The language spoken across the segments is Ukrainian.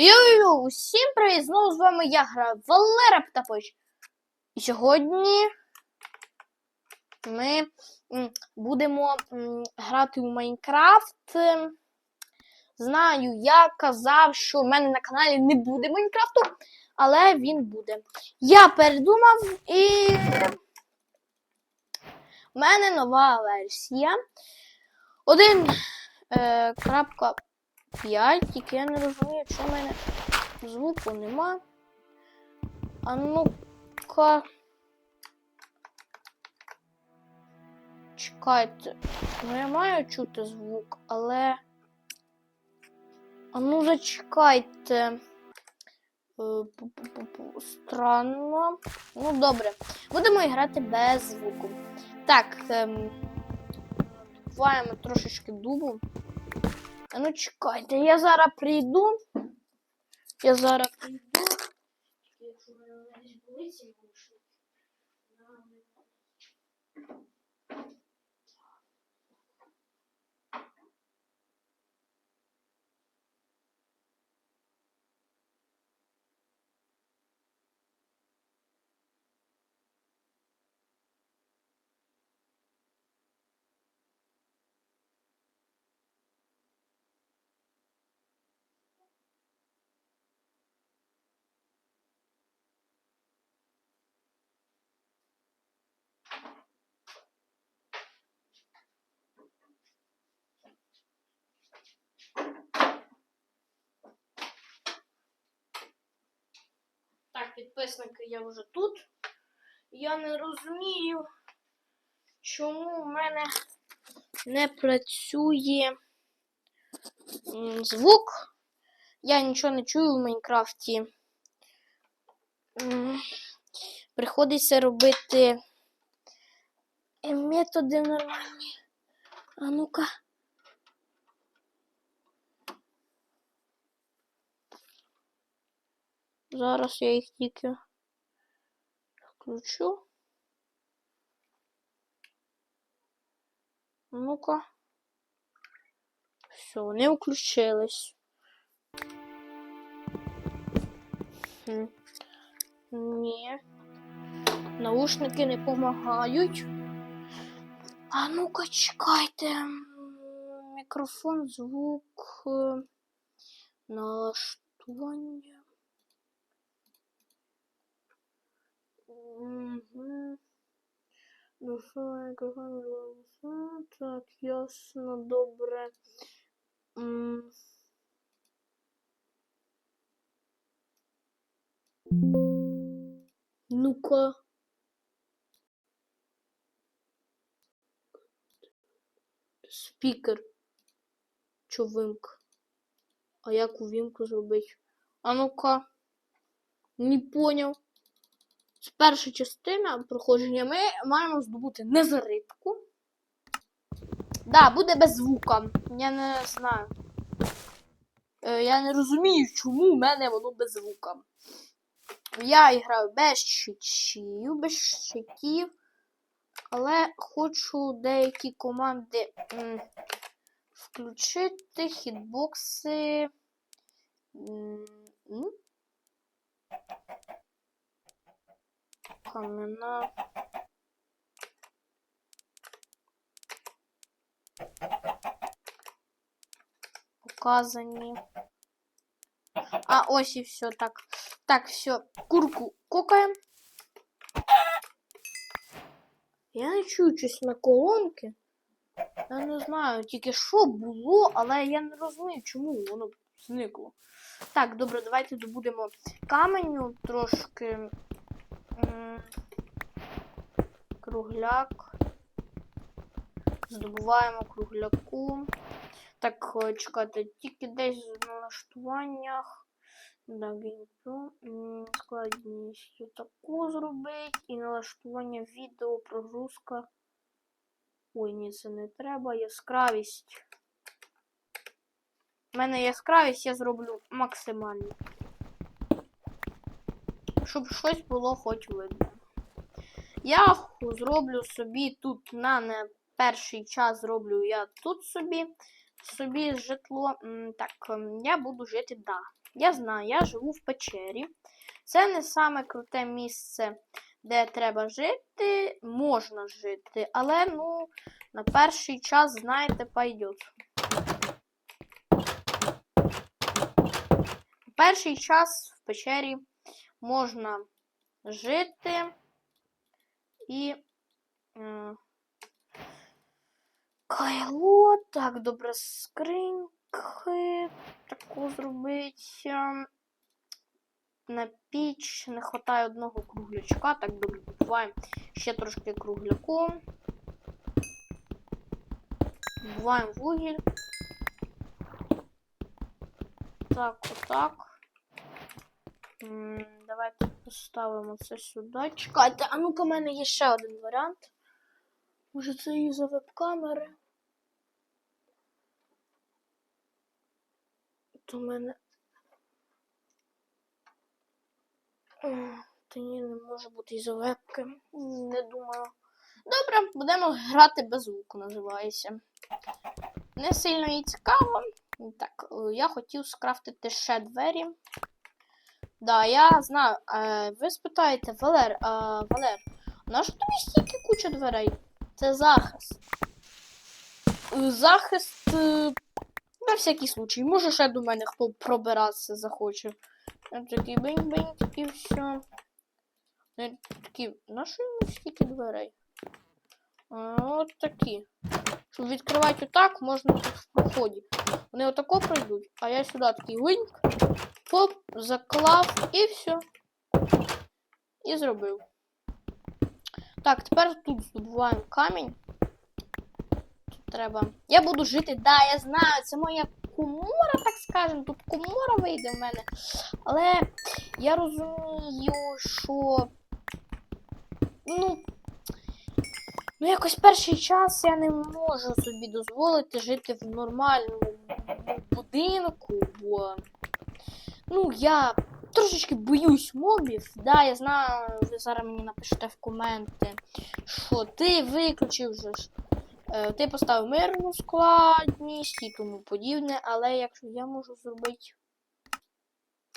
Йо-йо, усім привіт! Знову з вами я граю Валера Птапич. І сьогодні ми будемо грати у Майнкрафт. Знаю, я казав, що в мене на каналі не буде Майнкрафту, але він буде. Я передумав і в мене нова версія. Один е, крапка 5, тільки я не розумію, чому в мене звуку нема. А ну-ка. Чекайте. Ну я маю чути звук, але. А ну зачекайте. Е. Странно. Ну, добре. Будемо грати без звуку. Так. Ем... Добуваємо трошечки дубу. Ну чекайте, я зараз прийду. Я зараз прийду. Підписники, я вже тут. Я не розумію, чому в мене не працює звук. Я нічого не чую в Майнкрафті. Приходиться робити методи нормальні. А ну-ка. Зараз я їх тільки включу. Ну-ка. Все, вони включились. Ні. Наушники не допомагають. А ну-ка, чекайте. Мікрофон, звук, е, налаштування. Угу. Душа, мікрофон, голоса. Так, ясно, добре. Ну-ка. Спікер. Чо вимк? А як увімку зробити? А ну-ка. Не поняв. З першої частини проходження ми маємо здобути незаритку. Да, буде без звука. Я не знаю. Е, я не розумію, чому в мене воно без звука. Я граю без щитів, без щитів. Але хочу деякі команди м, включити, хітбокси. М, м. Камена. Показані. А, ось і все, так. Так, все, курку кокаємо. Я не чую щось на колонки. Я не знаю, тільки що було, але я не розумію, чому воно зникло. Так, добре, давайте добудемо каменю трошки. Кругляк. Здобуваємо кругляку. Так, е, чекайте, тільки десь в налаштуваннях. Да, геймплю. М, Складність таку зробити. І налаштування відео, прогрузка. Ой, ні, це не треба. Яскравість. У мене яскравість я зроблю максимально. Щоб щось було хоч видно. Я зроблю собі тут на не перший час зроблю я тут собі собі житло. Так, ем, я буду жити, да. Я знаю, я живу в печері. Це не саме круте місце, де треба жити. Можна жити, але ну, на перший час, знаєте, пойдет. Перший час в печері можна жити і. е, Кайло, так, добре, скриньки. Таку зробити. На піч не вистачає одного круглячка. Так, добре, добуваємо ще трошки кругляку. Добуваємо вугіль. Так, отак. Давайте поставимо це сюди. Чекайте, а ну-ка, в мене є ще один варіант. Може, це і за веб-камери. То в мене. М, Та ні, не може бути і за вебки. Не думаю. Добре, будемо грати без звуку, називається. Не сильно і цікаво. Так, я хотів скрафтити ще двері. Да, я знаю. Е, ви спитаєте, Валер, а, Валер, на що тобі стільки куча дверей? Це захист. Е, Захист. е, На всякий случай. Може ще до мене хто пробиратися захоче. Такий бинь-бинь, і все. Я такий, на що йому стільки дверей? От такі. Щоб відкривати отак, можна тут в проході. Вони отако пройдуть, а я сюди такий виньк, поп, заклав і все. І зробив. Так, тепер тут здобуваємо камінь. Тут треба. Я буду жити, да, я знаю, це моя кумора, так скажемо. Тут кумора вийде в мене. Але я розумію, що. Ну. Ну, якось перший час я не можу собі дозволити жити в нормальному будинку, бо. Ну, я трошечки боюсь мобів. Да, я знаю, ви зараз мені напишете в коменти, що ти виключив же ж. е, Ти поставив мирну складність і тому подібне, але якщо я можу зробити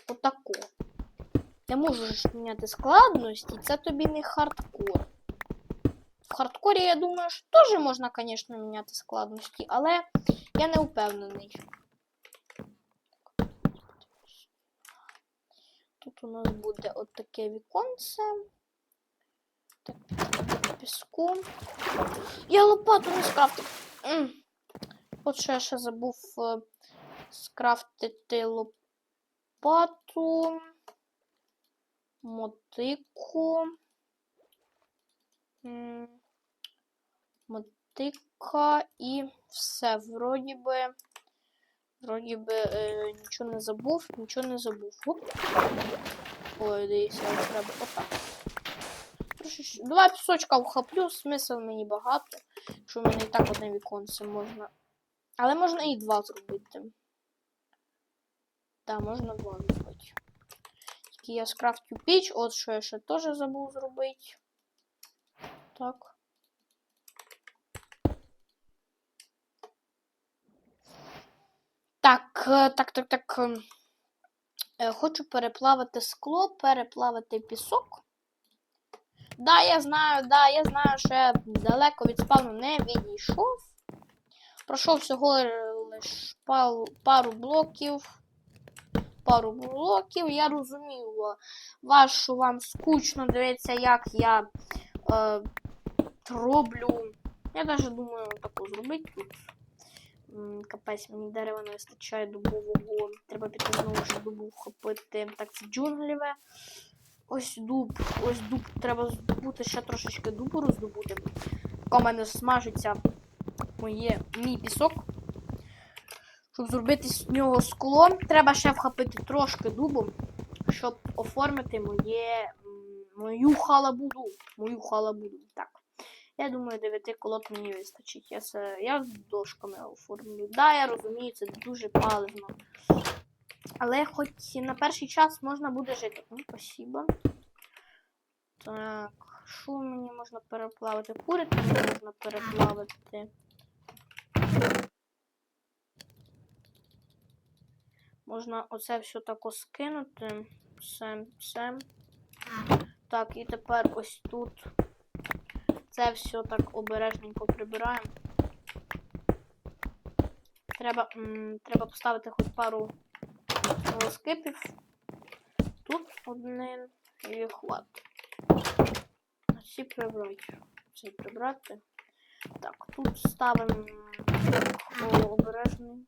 отаку. Я можу ж міняти складність, і це тобі не хардкор. В хардкорі, я думаю, що теж можна, звісно, міняти складності, але я не впевнений. У нас буде от віконце. Так, піску. Я лопату не скрафтив. От що я ще забув е, скрафтити лопату, мотику. Мотика і все. Вроді би. Вроді би е, нічого не забув, нічого не забув. Оп. Ой, дивіться, треба отак. Трошечки- Два пісочка вхоплю, смисл мені багато. Якщо в мене і так одне віконце можна. Але можна і два зробити. Так, можна два зробити. Тільки я скрафтю піч, от що я ще теж забув зробити. Так. Так, е, так, так, так. ем, е, Хочу переплавити скло, переплавити пісок. Да, я знаю, да, я знаю, що я далеко від спавну не відійшов. Пройшов всього лише пару блоків. Пару блоків. Я розумію, е, що вам скучно дивитися, як я е, роблю. Я навіть думаю таку зробити тут. Капець, мені дерева не вистачає дубового. Треба піти знову ж дубу вхопити. Так, це джунгліве. Ось дуб. Ось дуб. Треба здобути ще трошечки дубу роздобути. В мене смажиться моє, мій пісок. Щоб зробити з нього скло, треба ще вхопити трошки дубу, щоб оформити моє, мою халабуду. Мою халабуду. Так. Я думаю, 9 колод мені вистачить. Я, це, я з дошками оформлю. Да, я розумію, це дуже паливно. Але хоч на перший час можна буде жити. Ну, спасибо. Так, що мені можна переплавити? Курити можна переплавити. Можна оце все тако скинути. Все, все. Так, і тепер ось тут. Це все так обережненько прибираємо. Треба, треба поставити хоч пару велоскипів. Тут один і хватить. Ці прибрати. Ці прибрати. Так, тут ставимо о, обережний.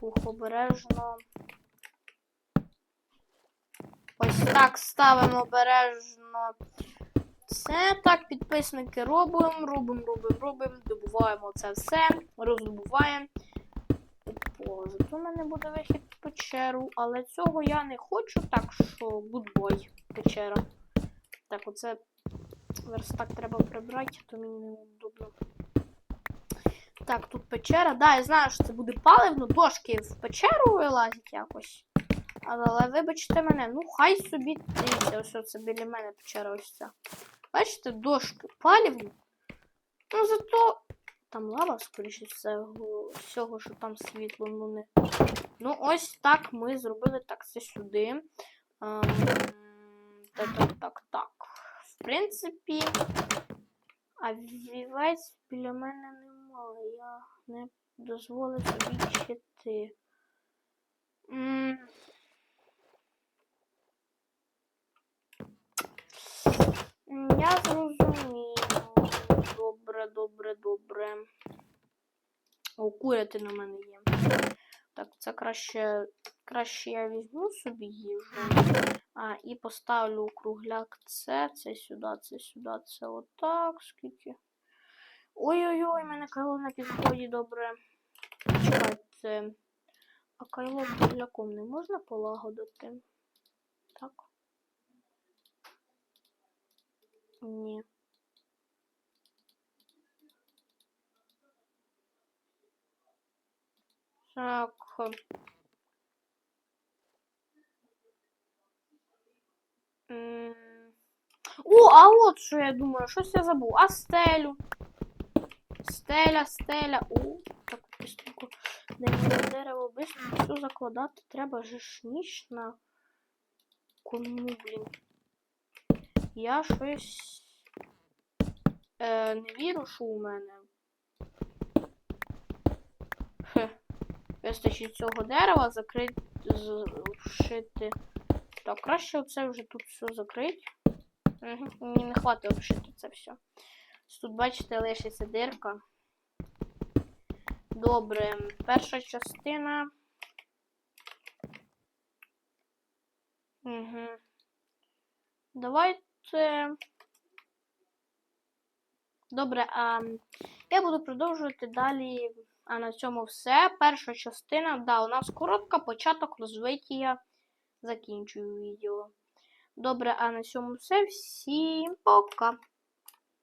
Фух, обережно. Ось так ставимо обережно. Все так, підписники робимо, робимо, робимо, робимо, добуваємо це все, роздобуваємо. Зато в мене буде вихід в печеру, але цього я не хочу, так що гудбой, печера. Так, оце верстак треба прибрати, то мені неудобно. Так, тут печера. Да, я знаю, що це буде паливно, дошки в печеру вилазять якось. Але, але вибачте мене, ну хай собі дивіться, ось це біля мене печера ось ця. Бачите, дошки палівні. Ну зато там лава, скоріше всього, всього, що там світло, ну не. Ну, ось так ми зробили так, це сюди. Ем, так, так, так, так. В принципі, а вівець біля мене немає. Я не дозволив собі чити. М. М, Я зрозумів. Добре, добре, добре. О, куряти на мене є. Так, це краще, краще я візьму собі їжу. А, і поставлю кругляк це, це сюди, це сюди, це отак. Скільки. Ой-ой-ой, мене кайло на підході добре. Чекайте. А кайло кругляком не можна полагодити? Так. Ні. Так. О, а от що я думаю, щось я забув. А стелю. Стеля, стеля. О, так быстренько. Дерево, все закладати. Треба же ж ніч кому, блін. Я щось е, не вірю, що у мене. Хе. Вистачить цього дерева закрити, зшити. Так, краще оце вже тут все закрити. Угу. Мені не хватить обшити це все. Тут, бачите, лишиться дирка. Добре, перша частина. Угу. Давайте. Добре, а я буду продовжувати далі. А на цьому все. Перша частина. Да, у нас коротка, початок розвиття. Закінчую відео. Добре, а на цьому все. Всім пока!